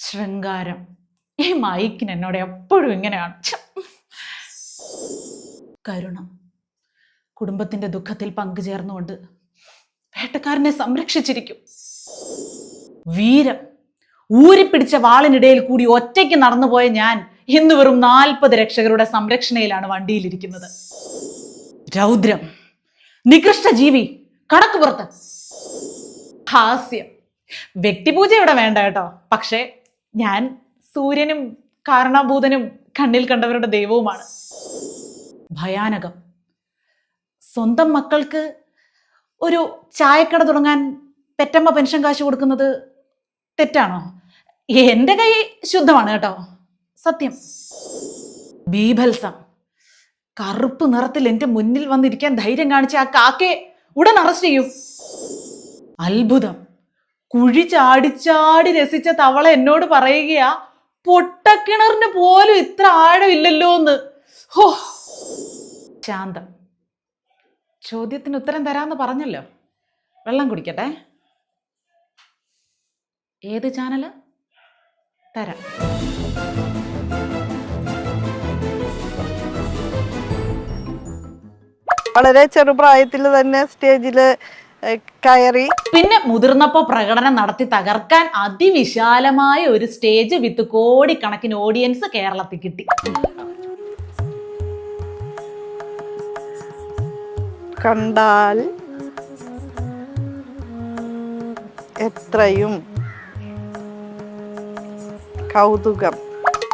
ശൃംഗാരം. ഈ മൈക്കിന് എന്നോട് എപ്പോഴും ഇങ്ങനെയാണ്. കരുണം. കുടുംബത്തിന്റെ ദുഃഖത്തിൽ പങ്കുചേർന്നുകൊണ്ട് വേട്ടക്കാരനെ സംരക്ഷിച്ചിരിക്കും. വീരം. ഊരിപ്പിടിച്ച വാളിനിടയിൽ കൂടി ഒറ്റയ്ക്ക് നടന്നുപോയ ഞാൻ ഇന്ന് വെറും നാൽപ്പത് രക്ഷകരുടെ സംരക്ഷണയിലാണ് വണ്ടിയിലിരിക്കുന്നത്. രൗദ്രം. നികൃഷ്ട ജീവി കടക്കുപുറത്ത്. ഹാസ്യം. വ്യക്തിപൂജ ഇവിടെ വേണ്ട കേട്ടോ. പക്ഷേ ഞാൻ സൂര്യനും കാരണഭൂതനും കണ്ണിൽ കണ്ടവരുടെ ദൈവവുമാണ്. ഭയാനകം. സ്വന്തം മക്കൾക്ക് ഒരു ചായക്കട തുടങ്ങാൻ പെറ്റമ്മ പെൻഷൻ കാശ് കൊടുക്കുന്നത് തെറ്റാണോ? എന്റെ കൈ ശുദ്ധമാണ് കേട്ടോ. സത്യം. ബീഭത്സം. കറുപ്പ് നിറത്തിൽ എന്റെ മുന്നിൽ വന്നിരിക്കാൻ ധൈര്യം കാണിച്ച ആ കാക്കയെ ഉടൻ അറസ്റ്റ് ചെയ്യൂ. അത്ഭുതം. കുഴി ചാടിച്ചാടി രസിച്ച തവള എന്നോട് പറയുകയാ പൊട്ടക്കിണറിന് പോലും ഇത്ര ആഴമില്ലല്ലോ എന്ന് ഹോ. ശാന്തം. ചോദ്യത്തിന് ഉത്തരം തരാന്ന് പറഞ്ഞല്ലോ. വെള്ളം കുടിക്കട്ടെ. ഏത് ചാനൽ? തരാം. വളരെ ചെറുപ്രായത്തിൽ തന്നെ സ്റ്റേജിൽ കയറി. പിന്നെ മുതിർന്നപ്പോൾ പ്രകടനം നടത്തി തകർക്കാൻ അതിവിശാലമായ ഒരു സ്റ്റേജ് വിത്ത് കോടിക്കണക്കിന് ഓഡിയൻസ് കേരളത്തിൽ കിട്ടി. കണ്ടാൽ എത്രയും കൗതുകം.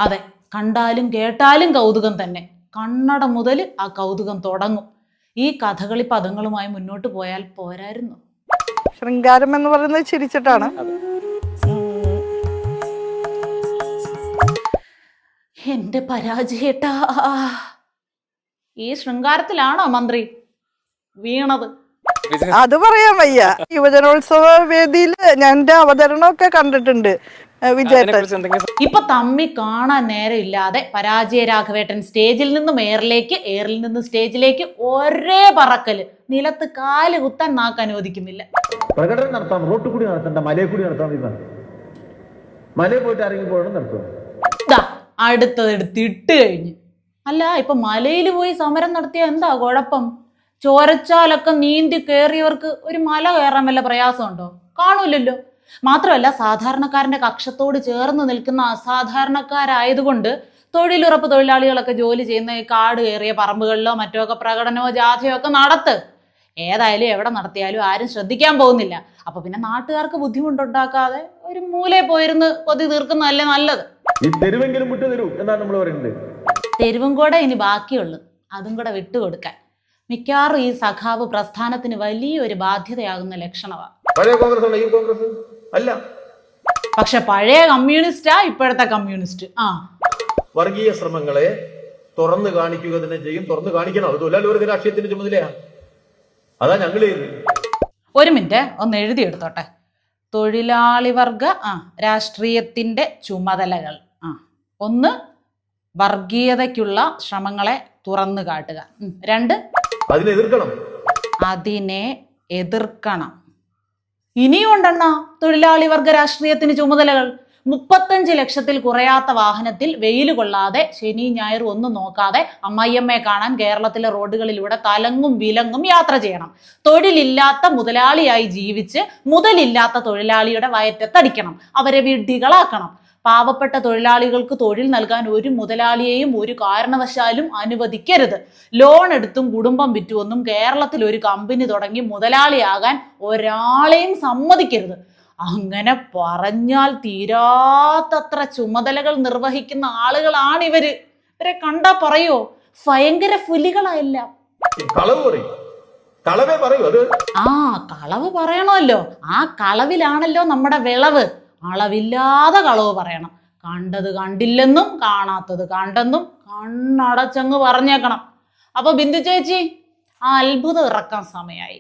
അതെ കണ്ടാലും കേട്ടാലും കൗതുകം തന്നെ. കണ്ണട മുതൽ ആ കൗതുകം തുടങ്ങും. ഈ കഥകളി പദങ്ങളുമായി മുന്നോട്ട് പോയാൽ പോരായിരുന്നു. ശൃംഗാരം എന്ന് പറയുന്നത് ചിരിച്ചിട്ടാണ്. എന്റെ പരാജയേട്ടാ. ഈ ശൃംഗാരത്തിലാണോ മന്ത്രി വീണത്? അത് പറയാൻ വയ്യ. യുവജനോത്സവ വേദിയിൽ ഞാൻ എന്റെ അവതരണമൊക്കെ കണ്ടിട്ടുണ്ട്. വിജയേട്ടൻ ഇപ്പൊ തമ്മി കാണാൻ നേരം ഇല്ലാതെ പരാജയ രാഘവേട്ടൻ സ്റ്റേജിൽ നിന്നും എയറിലേക്ക് എയറിൽ നിന്ന് സ്റ്റേജിലേക്ക് ഒരേ പറക്കൽ. നിലത്ത് കാൽ കുത്താൻ നാക്ക് അനുവദിക്കുന്നില്ല. പ്രകടനം നടത്താം. റോട്ടിൽ കൂടി നടത്തണ്ട. മലയിൽ കൂടി നടത്താം മലയിൽ പോയിട്ട് ഇറങ്ങിപ്പോഴും നടത്തുന്നത് ദാ അടുത്തത് എടുത്ത് ഇട്ട് കഴിഞ്ഞ്. അല്ല ഇപ്പൊ മലയിൽ പോയി സമരം നടത്തിയ എന്താ കുഴപ്പം? ചോരച്ചാലൊക്കെ നീന്തി കയറിയവർക്ക് ഒരു മല കയറാൻ വല്ല പ്രയാസമുണ്ടോ? കാണൂലല്ലോ മാത്രമല്ല സാധാരണക്കാരന്റെ കക്ഷത്തോട് ചേർന്ന് നിൽക്കുന്ന അസാധാരണക്കാരായതുകൊണ്ട് തൊഴിലുറപ്പ് തൊഴിലാളികളൊക്കെ ജോലി ചെയ്യുന്ന ഈ കാട് കയറിയ പറമ്പുകളിലോ മറ്റോ ഒക്കെ പ്രകടനമോ ജാഥയോ ഒക്കെ നടത്ത്. ഏതായാലും എവിടെ നടത്തിയാലും ആരും ശ്രദ്ധിക്കാൻ പോകുന്നില്ല. അപ്പൊ പിന്നെ നാട്ടുകാർക്ക് ബുദ്ധിമുട്ടുണ്ടാക്കാതെ ഒരു മൂലയിൽ പോയിരുന്ന് കൊതി തീർക്കുന്നതല്ലേ നല്ലത്. ഈ തെരുവെങ്കിലും വിട്ടു തരൂ എന്നാണ് നമ്മൾ പറയുന്നത്. തെരുവും കൂടെ ഇനി ബാക്കിയുള്ളു. അതും കൂടെ വിട്ടുകൊടുക്കാൻ. മിക്കവാറും ഈ സഖാവ് പ്രസ്ഥാനത്തിന് വലിയൊരു ബാധ്യതയാകുന്ന ലക്ഷണമാണ് പഴയ കോൺഗ്രസ് അല്ല ഈ കോൺഗ്രസ്? അല്ല. പക്ഷെ പഴയ കമ്മ്യൂണിസ്റ്റാ ഇപ്പോഴത്തെ കമ്മ്യൂണിസ്റ്റ്. ആ. വർഗീയ ശ്രമങ്ങളെ തുറന്നു കാണിക്കുക തന്നെ ചെയ്യും തുറന്നു കാണിക്കണം. അത് തൊഴിലാളിവർക്ക് രാഷ്ട്രീയത്തിന്റെ ചുമതലയാ. അതാ ഞങ്ങൾ ഒരു മിനിറ്റ് ഒന്ന് എഴുതിയെടുത്തോട്ടെ. തൊഴിലാളി വർഗ ആ രാഷ്ട്രീയത്തിന്റെ ചുമതലകൾ. ആ. ഒന്ന് വർഗീയതയ്ക്കുള്ള ശ്രമങ്ങളെ തുറന്നു കാട്ടുക. രണ്ട് അതിനെ എതിർക്കണം. അതിനെ എതിർക്കണം. ഇനിയും ഉണ്ടെണ്ണ തൊഴിലാളി വർഗ രാഷ്ട്രീയത്തിന് ചുമതലകൾ. മുപ്പത്തഞ്ച് ലക്ഷത്തിൽ കുറയാത്ത വാഹനത്തിൽ വെയിൽ കൊള്ളാതെ ശനി ഞായർ ഒന്നും നോക്കാതെ അമ്മായിയമ്മയെ കാണാൻ കേരളത്തിലെ റോഡുകളിലൂടെ തലങ്ങും വിലങ്ങും യാത്ര ചെയ്യണം. തൊഴിലില്ലാത്ത മുതലാളിയായി ജീവിച്ച് മുതലില്ലാത്ത തൊഴിലാളിയുടെ വയറ്റത്തടിക്കണം. അവരെ വിഡ്ഢികളാക്കണം. പാവപ്പെട്ട തൊഴിലാളികൾക്ക് തൊഴിൽ നൽകാൻ ഒരു മുതലാളിയെയും ഒരു കാരണവശാലും അനുവദിക്കരുത്. ലോൺ എടുത്തും കുടുംബം വിറ്റുവെന്നും കേരളത്തിൽ ഒരു കമ്പനി തുടങ്ങി മുതലാളിയാകാൻ ഒരാളെയും സമ്മതിക്കരുത്. അങ്ങനെ പറഞ്ഞാൽ തീരാത്തത്ര ചുമതലകൾ നിർവഹിക്കുന്ന ആളുകളാണ് ഇവർ. ഇവരെ കണ്ടാ പറയോ? ഭയങ്കര പുലികളായെല്ലാം ആ കളവ് പറയണമല്ലോ. ആ കളവിലാണല്ലോ നമ്മുടെ വിളവ്. അളവില്ലാതെ കളവ് പറയണം. കണ്ടത് കണ്ടില്ലെന്നും കാണാത്തത് കണ്ടെന്നും കണ്ണടച്ചങ്ങ് പറഞ്ഞേക്കണം. അപ്പൊ ബിന്ദു ചേച്ചി ആ അത്ഭുതം ഇറക്കാൻ സമയായി.